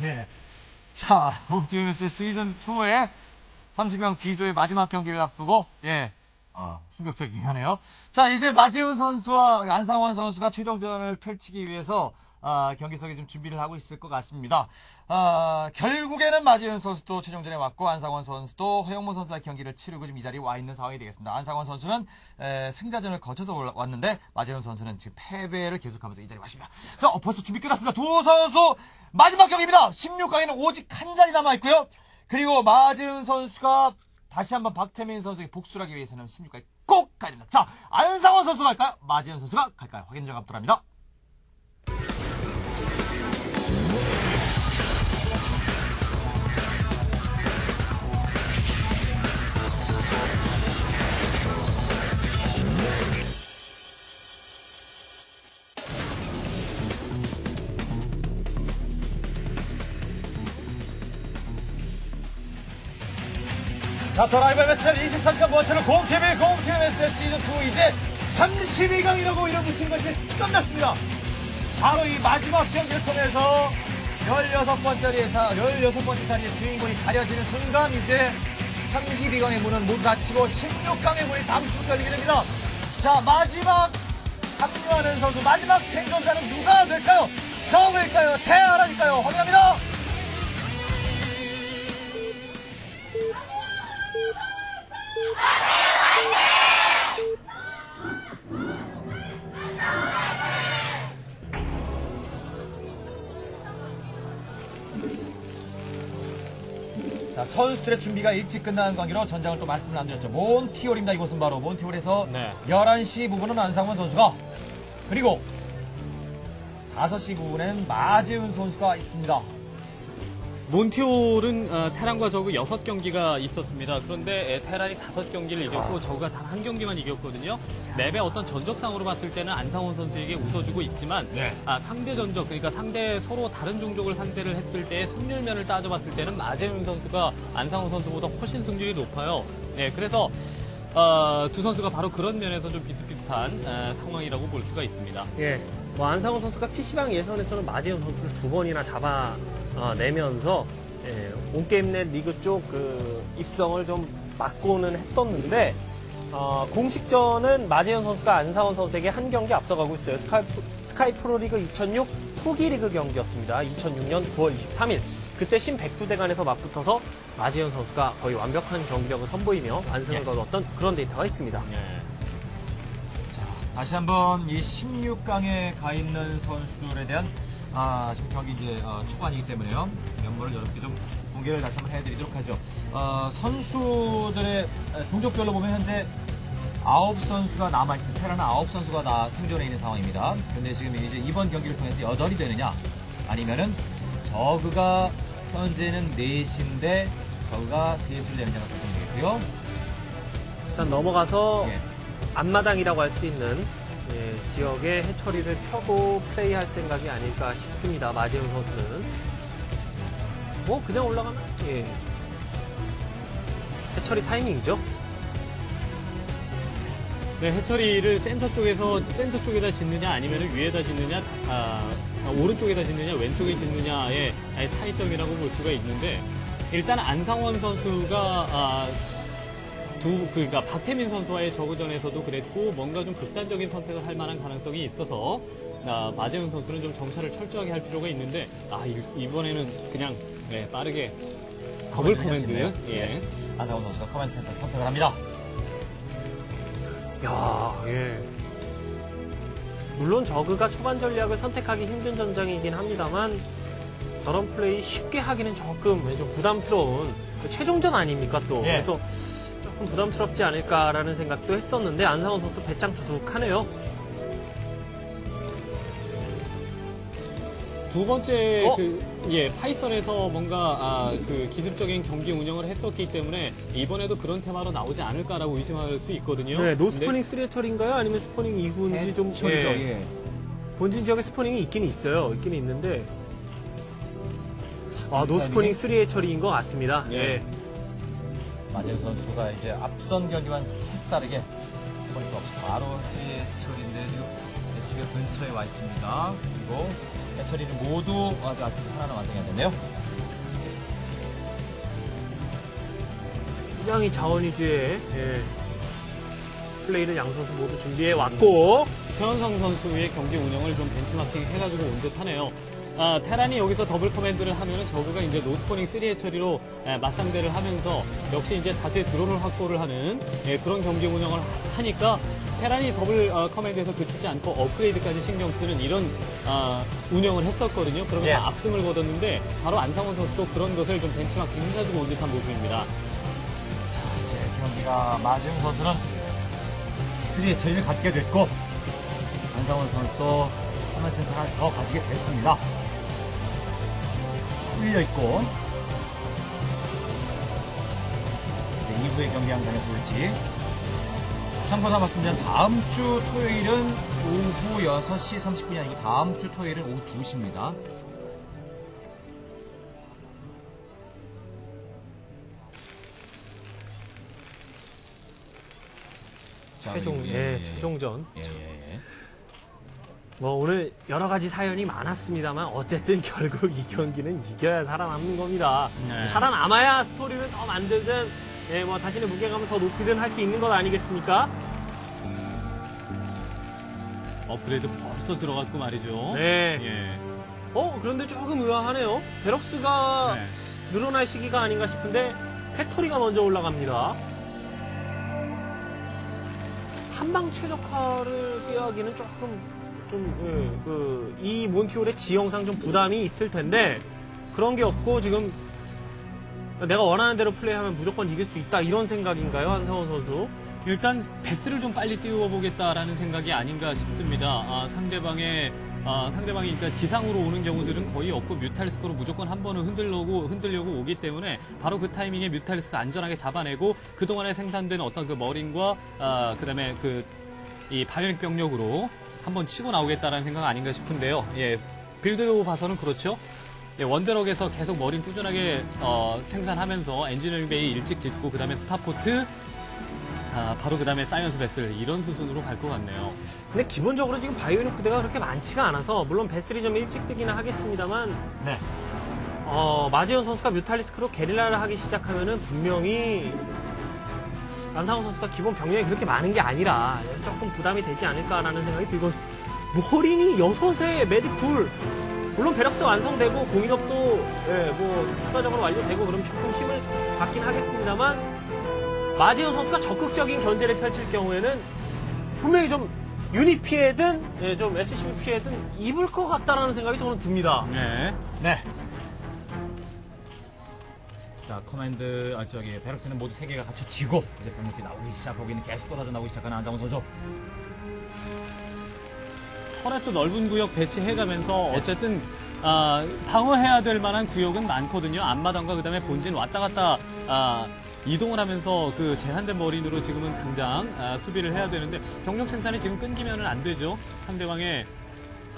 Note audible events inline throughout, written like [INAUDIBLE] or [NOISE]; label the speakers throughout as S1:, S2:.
S1: 네. 자, 홈티브스 시즌 2의 30명 B조의 마지막 경기를 앞두고, 예, 어, 충격적이긴 하네요. 자, 이제 마지훈 선수와 안상원 선수가 최종전을 펼치기 위해서, 아, 경기석에 좀 준비를 하고 있을 것 같습니다. 아, 결국에는 마지훈 선수도 최종전에 왔고, 안상원 선수도 허영무 선수와 경기를 치르고 지금 이 자리에 와 있는 상황이 되겠습니다. 안상원 선수는, 에, 승자전을 거쳐서 올라- 왔는데, 마지훈 선수는 지금 패배를 계속하면서 이 자리에 왔습니다. 자, 어, 벌써 준비 끝났습니다. 두 선수, 마지막 경기입니다. 16강에는 오직 한 자리 남아 있고요. 그리고 마지훈 선수가 다시 한번 박태민 선수에게 복수를 하기 위해서는 16강에 꼭 가야 됩니다. 자, 안상원 선수가 갈까요? 마지훈 선수가 갈까요? 확인 정 앞으로 합니다. 자, 더 라이브 MSL 24시간 원처럼 공TV, 공TV MSL 시즌2 이제 32강이라고 이름 붙인 것이 끝났습니다. 바로 이 마지막 경기를 통해서 16번째 자리에, 자, 16번째 자리에 주인공이 가려지는 순간 이제 32강의 문은 모두 닫히고 16강의 문이 다음 주 열리게 됩니다. 자, 마지막 합류하는 선수, 마지막 생존자는 누가 될까요? 정일까요? 태아라일까요? 확인합니다. 자, 선수들의 준비가 일찍 끝나는 관계로 전장을 또 말씀을 안 드렸죠. 몬티올입니다. 이곳은 바로 몬티올에서
S2: 네.
S1: 11시 부분은 안상원 선수가 그리고 5시 부분에는 마재훈 선수가 있습니다.
S2: 몬티올은 어, 테란과 저그 6경기가 있었습니다. 그런데 에, 테란이 5경기를 이겼고 저그가 단 한 경기만 이겼거든요. 맵의 어떤 전적상으로 봤을 때는 안상원 선수에게 웃어주고 있지만
S1: 네.
S2: 아, 상대 전적 그러니까 상대 서로 다른 종족을 상대를 했을 때 승률면을 따져봤을 때는 마재훈 선수가 안상원 선수보다 훨씬 승률이 높아요. 네, 그래서 어, 두 선수가 바로 그런 면에서 좀 비슷비슷한 에, 상황이라고 볼 수가 있습니다.
S3: 예, 뭐 안상훈 선수가 PC방 예선에서는 마지훈 선수를 두 번이나 잡아 내면서 예, 온게임 내 리그 쪽 그 입성을 좀 막고는 했었는데 어, 공식전은 마재현 선수가 안상원 선수에게 한 경기 앞서가고 있어요. 스카이, 프로- 스카이 프로리그 2006 후기 리그 경기였습니다. 2006년 9월 23일. 그때 신백두대간에서 맞붙어서 마재현 선수가 거의 완벽한 경기력을 선보이며 완승을
S2: 예.
S3: 거뒀던 그런 데이터가 있습니다.
S2: 네.
S1: 자, 다시 한번 이 16강에 가 있는 선수들에 대한 아, 지금 경기 이제 어, 초반이기 때문에요. 면모를 여러분께 좀 공개를 다시 한번 해드리도록 하죠. 어, 선수들의 어, 종족별로 보면 현재 아홉 선수가 남아있습니다. 테라는 아홉 선수가 다 생존해 있는 상황입니다. 그런데 지금 이제 이번 경기를 통해서 여덟이 되느냐, 아니면은 저그가 현재는 넷인데 저그가 셋으로 되느냐가 결정되겠고요.
S3: 일단 넘어가서
S1: 예.
S3: 앞마당이라고 할 수 있는 예, 지역의 해처리를 펴고 플레이할 생각이 아닐까 싶습니다. 마재훈 선수는 뭐 그냥 올라가면 예. 해처리 타이밍이죠.
S2: 네, 해처리를 센터 쪽에서 센터 쪽에다 짓느냐 아니면 위에다 짓느냐 아, 아, 오른쪽에다 짓느냐 왼쪽에 짓느냐의 차이점이라고 볼 수가 있는데 일단 안상원 선수가 아, 두 그러니까 박태민 선수와의 저그전에서도 그랬고 뭔가 좀 극단적인 선택을 할 만한 가능성이 있어서 아, 마재훈 선수는 좀 정찰을 철저하게 할 필요가 있는데 아 이, 번에는 그냥 네, 빠르게 더블 커맨드 예.
S1: 안상훈 선수가 커맨드 센터 선택을 합니다.
S3: 야, 예. 물론 저그가 초반 전략을 선택하기 힘든 전장이긴 합니다만 저런 플레이 쉽게 하기는 조금 좀 부담스러운 그 최종전 아닙니까 또
S1: 예.
S3: 그래서 조금 부담스럽지 않을까라는 생각도 했었는데 안상원 선수 배짱 두둑하네요.
S2: 두 번째
S3: 어?
S2: 그 예, 파이썬에서 뭔가 아, 그 기습적인 경기 운영을 했었기 때문에 이번에도 그런 테마로 나오지 않을까라고 의심할 수 있거든요.
S3: 네, 노스포닝 3해철인가요? 아니면 스포닝 이후인지 좀
S1: 처리죠.
S3: 예.
S1: 예.
S3: 본진 지역에 스포닝이 있긴 있어요. 있긴 있는데 아 노스포닝 3의 처리인 것 같습니다.
S2: 예.
S3: 예.
S1: 마재훈 선수가 이제 앞선 경기와는 색다르게 보니까 없이 바로 처리인데 지금 SB 근처에 와 있습니다. 그리고 해처리는 모두 아주 아주 하나는 완성해야 되네요.
S3: 굉장히 자원 위주의 예, 플레이를 양 선수 모두 준비해 왔고
S2: 최현성 선수의 경기 운영을 좀 벤치마킹 해가지고 온 듯하네요. 아, 테란이 여기서 더블 커맨드를 하면은 저그가 이제 노스포닝 3의 처리로 에, 맞상대를 하면서 역시 이제 다수의 드론을 확보를 하는 예, 그런 경기 운영을 하- 하니까 테란이 더블 어, 커맨드에서 그치지 않고 업그레이드까지 신경 쓰는 이런 아, 운영을 했었거든요. 그러면서
S1: 예.
S2: 압승을 거뒀는데 바로 안상원 선수도 그런 것을 좀 벤치마킹 해가지고 온 듯한 모습입니다.
S1: 자, 이제 경기가 마지훈 선수는 3의 처리를 갖게 됐고, 안상원 선수도 하나 센터 하나 더 가지게 됐습니다. 뚫려있고, 2부의 경기 양상에 보일지. 참고로 말씀드리면 다음 주 토요일은 오후 6시 30분이 아니고 다음 주 토요일은 오후 2시입니다.
S3: 최종 예, 최종전
S1: 예, 예, 예.
S3: 뭐 오늘 여러 가지 사연이 많았습니다만 어쨌든 [LAUGHS] 결국 이 경기는 이겨야 살아남는 겁니다.
S2: 네.
S3: 살아남아야 스토리를 더 만들든 예, 뭐 자신의 무게감을 더 높이든 할 수 있는 것 아니겠습니까?
S2: 업그레이드 벌써 들어갔고 말이죠.
S3: 네.
S2: 예.
S3: 어 그런데 조금 의아하네요. 베럭스가
S2: 네.
S3: 늘어날 시기가 아닌가 싶은데 팩토리가 먼저 올라갑니다. 한방 최적화를 꾀하기는 조금 좀이 몬티올의 지형상 좀 부담이 있을 텐데 그런 게 없고 지금 내가 원하는 대로 플레이하면 무조건 이길 수 있다 이런 생각인가요 한상원 선수?
S2: 일단 베스를 좀 빨리 띄워보겠다라는 생각이 아닌가 싶습니다. 아, 상대방의 아, 상대방이 그러니까 지상으로 오는 경우들은 거의 없고 뮤탈리스크로 무조건 한 번은 흔들려고 흔들려고 오기 때문에 바로 그 타이밍에 뮤탈리스크 안전하게 잡아내고 그 동안에 생산된 어떤 그 머린과 아, 그다음에 그이 바이오닉 병력으로 한번 치고 나오겠다라는 생각 아닌가 싶은데요. 예, 빌드로 봐서는 그렇죠. 예, 원더럭에서 계속 머린 꾸준하게 어, 생산하면서 엔지니어링 베이 일찍 짓고 그다음에 스타포트 아, 바로 그 다음에 사이언스 베슬 이런 수순으로 갈 것 같네요.
S3: 근데 기본적으로 지금 바이오닉 부대가 그렇게 많지가 않아서 물론 베슬이 좀 일찍 뜨기는 하겠습니다만
S1: 네.
S3: 어, 마지현 선수가 뮤탈리스크로 게릴라를 하기 시작하면은 분명히 안상호 선수가 기본 병력이 그렇게 많은 게 아니라 조금 부담이 되지 않을까라는 생각이 들고 머린이 여섯에 메딕 둘 물론 베럭스 완성되고 공인업도 예, 뭐 추가적으로 완료되고 그럼 조금 힘을 받긴 하겠습니다만 마지현 선수가 적극적인 견제를 펼칠 경우에는 분명히 좀 유닛 피해든 예, 좀 SCB 피해든 입을 것 같다라는 생각이 저는 듭니다.
S2: 네.
S1: 네. 자, 커맨드, 아, 저기, 베럭스는 모두 3개가 갖춰지고, 이제 병력들이 나오기 시작하고 있는, 계속 쏟아져 나오기 시작하는 안상훈 선수.
S2: 터렛 도 넓은 구역 배치해가면서 어쨌든 아, 방어해야 될 만한 구역은 많거든요. 앞마당과 그다음에 본진 왔다 갔다 아, 이동을 하면서 그 제한된 머린으로 지금은 당장 아, 수비를 해야 되는데 병력 생산이 지금 끊기면은 안 되죠. 상대방의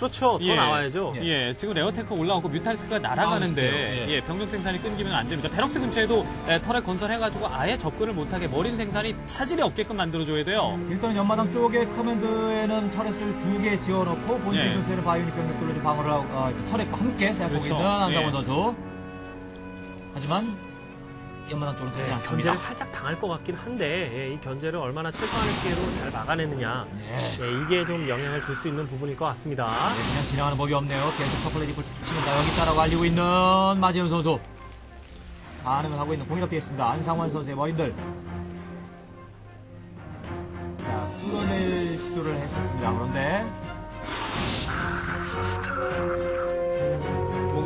S3: 그렇죠. 더
S2: 예.
S3: 나와야죠.
S2: 예, 지금 레어테크 올라오고 뮤탈스가 날아가는데
S1: 나오고 있어요.
S2: 예, 병력 생산이 끊기면 안 됩니다. 베럭스 근처에도 예, 터렛 건설해가지고 아예 접근을 못하게 머린 생산이 차질이 없게끔 만들어줘야 돼요.
S1: 일단 연마당 쪽에 커맨드에는 터렛을 두 개 지어놓고, 본진
S2: 네.
S1: 근처에는 바이오닉 병력들로 좀 방어를 하고, 아, 터렛과 함께 생각하고
S2: 그렇죠.
S1: 있는 안상훈
S2: 예.
S1: 선수. 하지만, 연마당 쪽으로 가지
S3: 네,
S1: 않습니다.
S3: 견제를 살짝 당할 것 같긴 한데 예, 이 견제를 얼마나 철저한 기회로 잘 막아내느냐
S1: 네.
S3: 예, 이게 좀 영향을 줄 수 있는 부분일 것 같습니다.
S1: 네, 그냥 지나가는 법이 없네요. 계속 서플레이딩을 치는다. 여기 있다라고 알리고 있는 마지훈 선수. 반응을 하고 있는 공인업 되겠습니다. 안상환 선수의 머리들. 자, 뚫어낼 시도를 했었습니다. 그런데,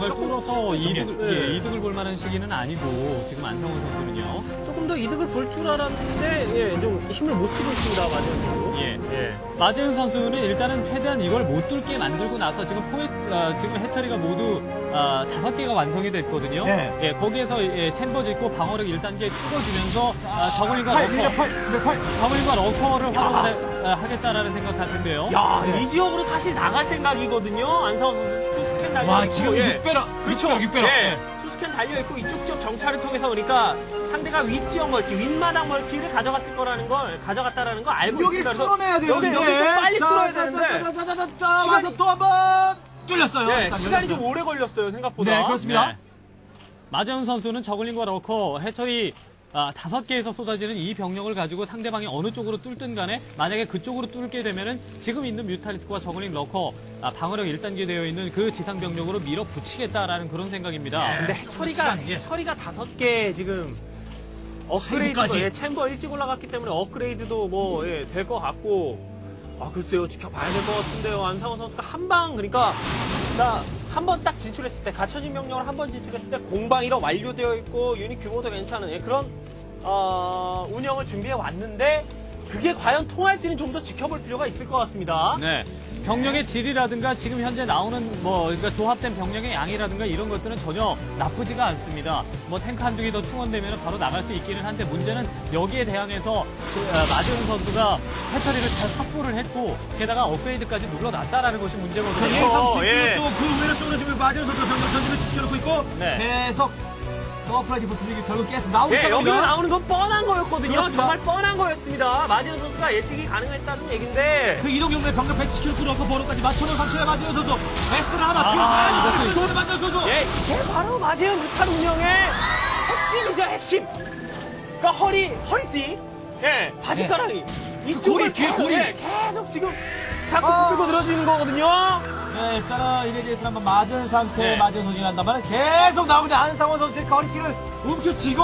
S2: 뭔가를 뚫어서 이득을,
S3: 네.
S2: 예, 이득을 볼 만한 시기는 아니고 지금 안성훈 선수는요.
S3: 조금 더 이득을 볼 줄 알았는데 예, 좀 힘을 못 쓰고 있습니다. 선수.
S2: 예.
S3: 예.
S2: 마재윤 선수는 일단은 최대한 이걸 못 뚫게 만들고 나서 지금 포획, 아, 지금 해처리가 모두 아, 다섯 개가 완성이 됐거든요.
S1: 네.
S2: 예, 거기에서 예, 챔버 짓고 방어력 1단계 찍어주면서 아, 저글링과
S1: 팔,
S2: 러커,
S1: 1 8, 8.
S2: 저글링과 러커를 해- 아, 하겠다라는 생각 같은데요.
S3: 야,
S1: 네.
S3: 이 지역으로 사실 나갈 생각이거든요. 안상호 선수 달려
S1: 와,
S3: 있고
S1: 지금
S3: 예.
S1: 6배라.
S3: 그렇죠.
S1: 6배라, 6배라.
S3: 예. 투스캔 달려 있고 이쪽 지역 정찰을 통해서 그러니까 상대가 윗지역 멀티, 윗마당 멀티를 가져갔을 거라는 걸 가져갔다라는 걸 알고
S1: 여기
S3: 있습니다. 그래서
S1: 뚫어내야 되는데.
S3: 여기 여기 좀 빨리
S1: 자,
S3: 뚫어야
S1: 자,
S3: 되는데.
S1: 자, 자, 자, 자, 자, 자,
S3: 시간이-
S1: 와서 또 한 번. 뚫렸어요.
S3: 네,
S1: 일단
S3: 시간이 좀
S1: 열렸어요.
S3: 오래 걸렸어요 생각보다.
S1: 네, 그렇습니다.
S2: 네. 마재훈 선수는 저글링과 러커 해철이 아, 다섯 개에서 쏟아지는 이 병력을 가지고 상대방이 어느 쪽으로 뚫든 간에 만약에 그쪽으로 뚫게 되면은 지금 있는 뮤탈리스크와 저글링 러커 아, 방어력 1단계 되어 있는 그 지상 병력으로 밀어붙이겠다라는 그런 생각입니다.
S3: 근데 해처리가
S1: 시간, 예.
S3: 해처리가 다섯 개 지금 업그레이드도
S1: 하이브까지.
S3: 예, 챔버 일찍 올라갔기 때문에 업그레이드도 뭐 될 것 같고 아 글쎄요 지켜봐야 될 것 같은데요 안상원 선수가 한 방 그러니까 한번 딱 진출했을 때 갖춰진 명령을 한 번 진출했을 때 공방이라 완료되어 있고 유닛 규모도 괜찮은 예, 그런 어, 운영을 준비해 왔는데 그게 과연 통할지는 좀 더 지켜볼 필요가 있을 것 같습니다.
S2: 네. 병력의 질이라든가 지금 현재 나오는 뭐 그러니까 조합된 병력의 양이라든가 이런 것들은 전혀 나쁘지가 않습니다. 뭐 탱크 한두 개 더 충원되면 바로 나갈 수 있기는 한데 문제는 여기에 대항해서 그, 어, 마지훈 선수가 해처리를 잘 확보를 했고 게다가 업그레이드까지 눌러놨다라는 것이 문제거든요.
S3: 그렇죠.
S1: 예. 쪽, 그 우회로 쪽으로 지금 마지막 선수 병력 전진을 지켜놓고 있고
S2: 네.
S1: 계속 서프라이즈 분위기 결국 깨서 나오기
S3: 예,
S1: 시작합니다.
S3: 나오는 건 뻔한 거였거든요.
S1: 그렇습니다.
S3: 정말 뻔한 거였습니다. 마지현 선수가 예측이 가능했다는 얘기인데.
S1: 그 이동 경로에 병력 110km 뚫어놓고 번호까지 맞춰놓은 상태의 마지막 선수 베스를 하나
S2: 아,
S1: 뒤로
S2: 이것은-
S1: 이것을 도는 마지막 선수
S3: 예, 이게 바로 마지현 무탈 운영의 핵심이죠, 핵심. 그러니까 허리, 허리띠. 예, 바지가랑이. 이쪽을
S1: 고리,
S3: 계속,
S1: 고리.
S3: 예, 계속 지금 자꾸
S1: 아.
S3: 붙들고 늘어지는 거거든요.
S1: 네, 일단은 이에 대해서 한번 맞은 상태의
S2: 네.
S1: 맞은 소진을 한다면 계속 나오는데 안상원 선수의 거리끼를 움켜쥐고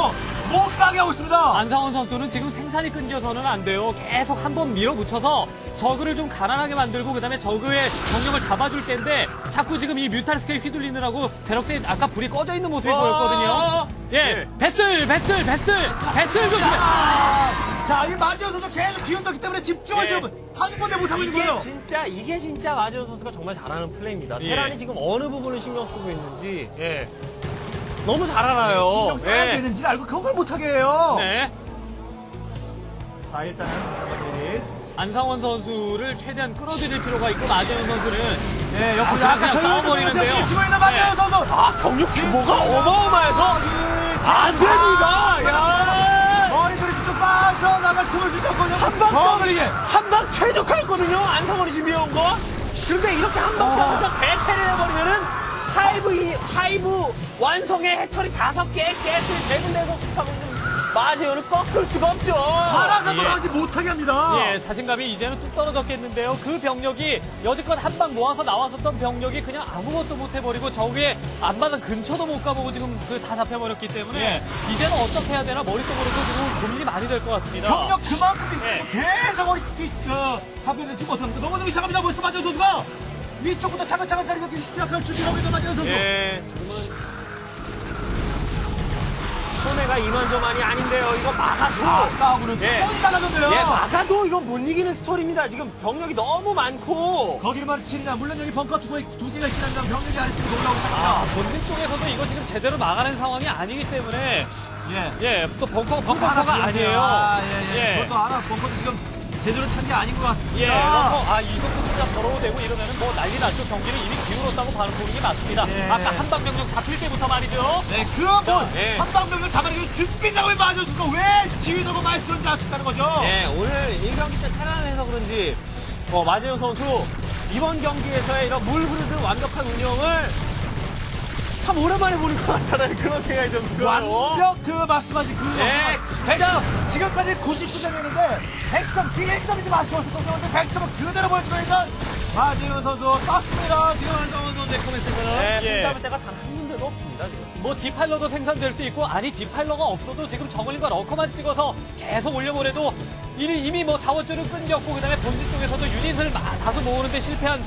S1: 못 가게 하고 있습니다.
S2: 안상원 선수는 지금 생산이 끊겨서는 안 돼요. 계속 한 번 밀어붙여서 저그를 좀 가난하게 만들고 그다음에 저그의 경력을 잡아줄 텐데 자꾸 지금 이 뮤탈스케이 휘둘리느라고 베럭스에 아까 불이 꺼져 있는 모습이
S1: 어,
S2: 보였거든요. 예,
S3: 예.
S2: 베슬, 베슬, 베슬, 베슬 조심해.
S1: 아, 자, 이 마지막 선수 계속 기운떴기 때문에 집중을
S3: 예.
S1: 지금 한 번에 못하고 있는
S3: 이게
S1: 거예요.
S3: 진짜, 이게 진짜 마지현 선수가 정말 잘하는 플레이입니다.
S2: 예.
S3: 테란이 지금 어느 부분을 신경 쓰고 있는지, 예. 너무 잘 알아요.
S1: 신경 써야
S3: 예.
S1: 되는지 알고 그걸 못하게 해요.
S2: 네.
S1: 자, 일단은 잠깐만요.
S2: 안상원 선수를 최대한 끌어들일 필요가 있고 마재현 선수는
S1: 네,
S2: 아,
S1: 옆으로
S2: 그냥
S1: 약간
S2: 싸워버리는데요.
S1: 치고 있는 마지막 선수.
S3: 아, 경력 규모가 어마어마해서 안 됩니다. 야!
S1: 빠져나갈 틈을 주셨거든요.
S3: 한방
S1: 버리게.
S3: 한방 최적화했거든요. 안성원이 준비해온 거. 그런데 이렇게 한방 싸우면서 대패를 해버리면은 하이브 이 하이브 완성의 해철이 다섯 개의 가스를 제군내고 속하고 있는 마지오를 꺾을 수가 없죠.
S1: 알아서
S2: 예.
S1: 돌아가지 못하게 합니다.
S2: 예, 자신감이 이제는 뚝 떨어졌겠는데요. 그 병력이 여지껏 한 방 모아서 나왔었던 병력이 그냥 아무것도 못 해버리고 저기에 앞마당 근처도 못 가보고 지금 그 다 잡혀버렸기 때문에 이제는 어떻게 해야 되나 머릿속으로도 지금 고민이 많이 될 것 같습니다.
S1: 경력 그만큼 있으면
S2: 예.
S1: 계속 머리 뛰, 어, 잡혀는 치고 못합니다. 넘어지기 시작합니다. 벌써 마지막 선수가 위쪽부터 차근차근 자리 잡기 시작할 준비를 하고 있는 마지막 선수.
S3: 예, 정말 손해가 이만저만이 아닌데요. 이거 막아도
S1: 아까하고는
S3: 예.
S1: 조건이 달라졌네요.
S3: 예, 막아도 이건 못 이기는 스토리입니다. 지금 병력이 너무 많고.
S1: 거기만 치느냐 물론 여기 벙커 두, 개- 두 개가 있긴 한데 병력이 아래쪽으로 올라오고
S2: 아,
S1: 있습니다.
S2: 본진 쪽에서도 이거 지금 제대로 막아낸 상황이 아니기 때문에
S1: 예.
S2: 예, 또 벙커
S1: 벙커
S2: 벙커가 아니에요.
S1: 아, 예, 예.
S2: 예.
S1: 그것도 하나 벙커도 지금 제대로 찬 게 아닌 것 같습니다.
S2: 예, 벙커, 아, 이 정도 진짜 더러워되고 이러면은 뭐 난리 났죠. 경기를 이미 기울었다고 봐는 보는 게 맞습니다.
S1: 예.
S2: 아까 한방 병력 잡힐 때부터 말이죠.
S1: 네, 그뭐
S2: 자, 예.
S1: 한방병을 잡아내기 준비 작업을 맞아줬을까 왜 지휘자고 알수 있다는 거죠.
S3: 네, 오늘 1경기 때 테란해서 그런지 어, 마재현 선수 이번 경기에서의 이런 물 흐르는 완벽한 운영을 참 오랜만에 보는 것 같다는 그런 생각이 좀 들어요.
S1: 완벽 그 말씀하신 그
S3: 네, 진짜.
S1: 지금까지 99점이었는데 100점 그 1점이 좀 아쉬웠을 건데 100점은 그대로 보여주고 있는 마지훈 선수 떴습니다 지금 한성훈 선수의 코멘트는
S3: 네,
S2: 예.
S3: 승자할 때가 단 한 군데도 없습니다, 지금.
S2: 뭐 디팔러도 생산될 수 있고 아니 디팔러가 없어도 지금 정글링과 러커만 찍어서 계속 올려보내도 이미, 이미 뭐 자원줄은 끊겼고 그다음에 본진 쪽에서도 유닛을 마- 다수 모으는데 실패한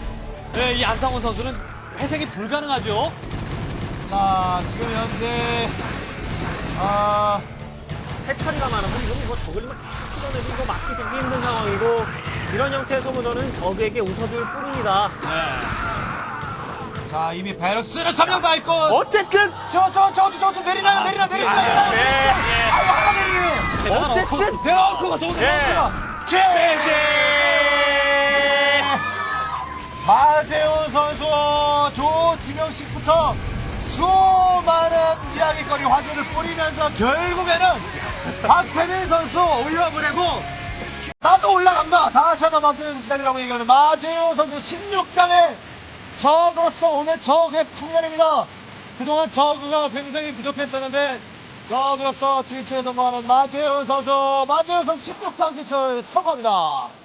S2: 예, 이 안상원 선수는 회생이 불가능하죠.
S1: 자 지금 현재 아
S3: 해처리가 많아서 이건 이거 저글링만 계속 끌어내고 이거 막기 되게 힘든 상황이고 이런 형태의 소모전은 적에게 웃어줄 뿐입니다.
S1: 자, 이미 바이러스는 점령 다 있고
S3: 어쨌든
S1: 저저 저 저 내리나요 내리나 내리나
S3: 네, 네.
S1: 아유 하나 내리네
S2: 대단한
S3: 어쨌든
S2: 러커.
S1: 대어크가 도대
S3: 네.
S1: 어크가 제제 마재훈 선수 조지명식부터 수많은 이야기거리 화제를 뿌리면서 결국에는 박태민 선수 올려보내고 나도 올라간다 다시 한번 박태민 기다리라고 얘기하는 마재훈 선수 16강에 저그로서 오늘 저그의 풍년입니다. 그동안 저그가 굉장히 부족했었는데 저그로서 진출에 성공하는 마재훈 선수, 마재훈 선수 16강 진출 성공합니다.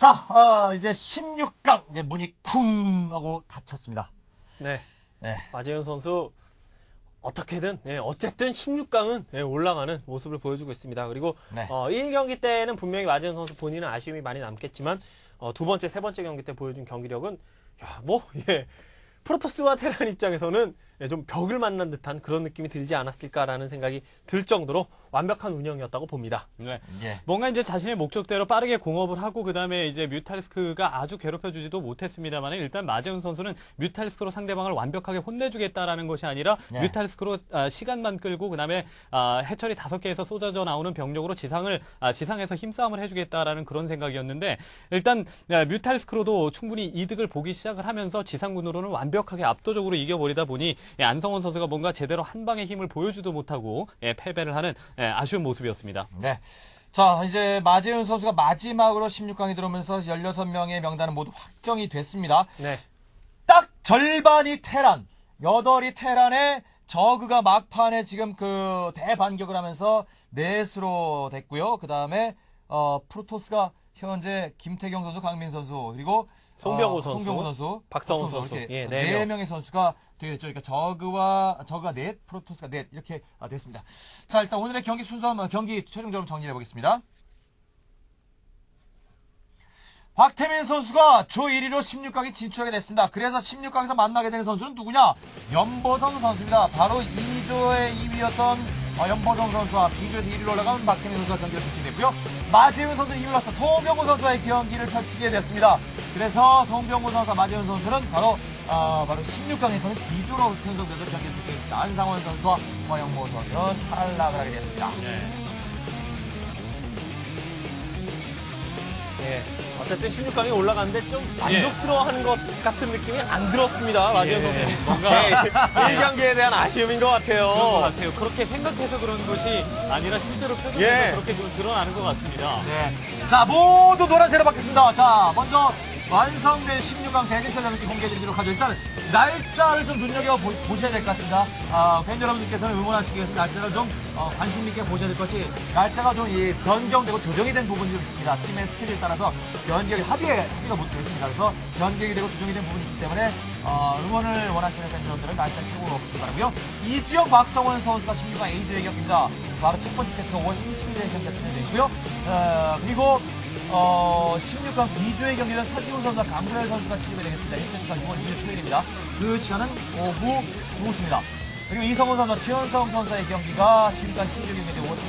S1: 자, 어, 이제 16강 이제 문이 쿵 하고 닫혔습니다.
S3: 네.
S1: 네.
S3: 마재현 선수 어떻게든 예, 어쨌든 16강은 예, 올라가는 모습을 보여주고 있습니다. 그리고
S1: 네.
S3: 어, 1경기 때는 분명히 마재현 선수 본인은 아쉬움이 많이 남겠지만 어, 두 번째, 세 번째 경기 때 보여준 경기력은 야, 뭐 예. 프로토스와 테란 입장에서는 예, 좀 벽을 만난 듯한 그런 느낌이 들지 않았을까라는 생각이 들 정도로 완벽한 운영이었다고 봅니다.
S2: 네.
S1: 예.
S2: 뭔가 이제 자신의 목적대로 빠르게 공업을 하고 그다음에 이제 뮤탈리스크가 아주 괴롭혀 주지도 못했습니다만 일단 마재훈 선수는 뮤탈리스크로 상대방을 완벽하게 혼내주겠다라는 것이 아니라
S1: 네.
S2: 뮤탈리스크로 아, 시간만 끌고 그다음에 아, 해철이 다섯 개에서 쏟아져 나오는 병력으로 지상을 아, 지상에서 힘싸움을 해주겠다라는 그런 생각이었는데 일단 아, 뮤탈리스크로도 충분히 이득을 보기 시작을 하면서 지상군으로는 완벽하게 압도적으로 이겨버리다 보니 예, 안성원 선수가 뭔가 제대로 한 방의 힘을 보여주도 못하고 예, 패배를 하는 예, 아쉬운 모습이었습니다.
S1: 네. 자, 이제 마재훈 선수가 마지막으로 16강에 들어오면서 16명의 명단은 모두 확정이 됐습니다.
S3: 네.
S1: 딱 절반이 테란, 여덟이 테란에 저그가 막판에 지금 그 대반격을 하면서 넷으로 됐고요. 그 다음에 어, 프로토스가 현재 김태경 선수, 강민 선수 그리고
S3: 송병호
S1: 어,
S3: 선수,
S1: 송병호 선수,
S3: 박성훈
S1: 박성훈
S3: 선수.
S1: 이렇게
S3: 예,
S1: 네,
S3: 네 명.
S1: 명의 선수가 되게 됐죠. 그러니까 저그와 저그가 넷, 프로토스가 넷 이렇게 아, 됐습니다. 자, 일단 오늘의 경기 순서 한번 경기 최종적으로 정리해 보겠습니다. 박태민 선수가 조 1위로 16강에 진출하게 됐습니다. 그래서 16강에서 만나게 되는 선수는 누구냐? 연보성 선수입니다. 바로 2조의 2위였던 어, 연보성 선수와 B조에서 1위로 올라간 박태민 선수가 경기를 펼치게 됐고요. 마재훈 선수는 2위로 올라서 송병호 선수와의 경기를 펼치게 됐습니다. 그래서 송병호 선수와 마재훈 선수는 바로 어, 바로 16강에서는 B조로 편성돼서 경기를 됐습니다. 안상원 선수와 허영모 선수는 탈락을 하게 됐습니다.
S3: 예. 어쨌든 16강에 올라갔는데 좀 만족스러워하는 것 같은 느낌이 안 들었습니다. 마지현
S2: 예,
S3: 선수.
S2: 뭔가-
S3: 예, 1경기에 대한 아쉬움인 것 같아요.
S2: 그런 것 같아요. 그렇게 생각해서 그런 것이 아니라 실제로 표정에서
S3: 예.
S2: 그렇게 좀 드러나는 것 같습니다.
S1: 네. 자, 모두 노란색으로 바뀌었습니다. 자, 먼저 완성된 16강 대진표를 공개해드리도록 하죠. 일단 날짜를 좀 눈여겨 보, 셔야 될 것 같습니다. 아, 팬 여러분들께서는 응원하시기 위해서 날짜를 좀 어, 관심 있게 보셔야 될 것이 날짜가 좀 이 변경되고 조정이 된 부분이 좀 있습니다. 팀의 스케줄에 따라서 변경이 합의에 합의가 못 되어 있습니다. 그래서 변경이 되고 조정이 된 부분이 있기 때문에 어, 응원을 원하시는 팬 여러분들은 날짜 참고로 없으시기 바라고요. 이주영 박성원 선수가 16강 A조의 경기입니다. 바로 첫 번째 세트가 5월 30일에 경기가 진행되고요. 어, 그리고 어, 16강 B조의 경기는 서지훈 선수와 강근열 선수가 치르게 되겠습니다. 1세트가 6월 2일 토요일입니다. 그 시간은 오후 2시입니다. 그리고 이성훈 선수와 최현성 선수의 경기가 16강 C조 경기인데 5월 30일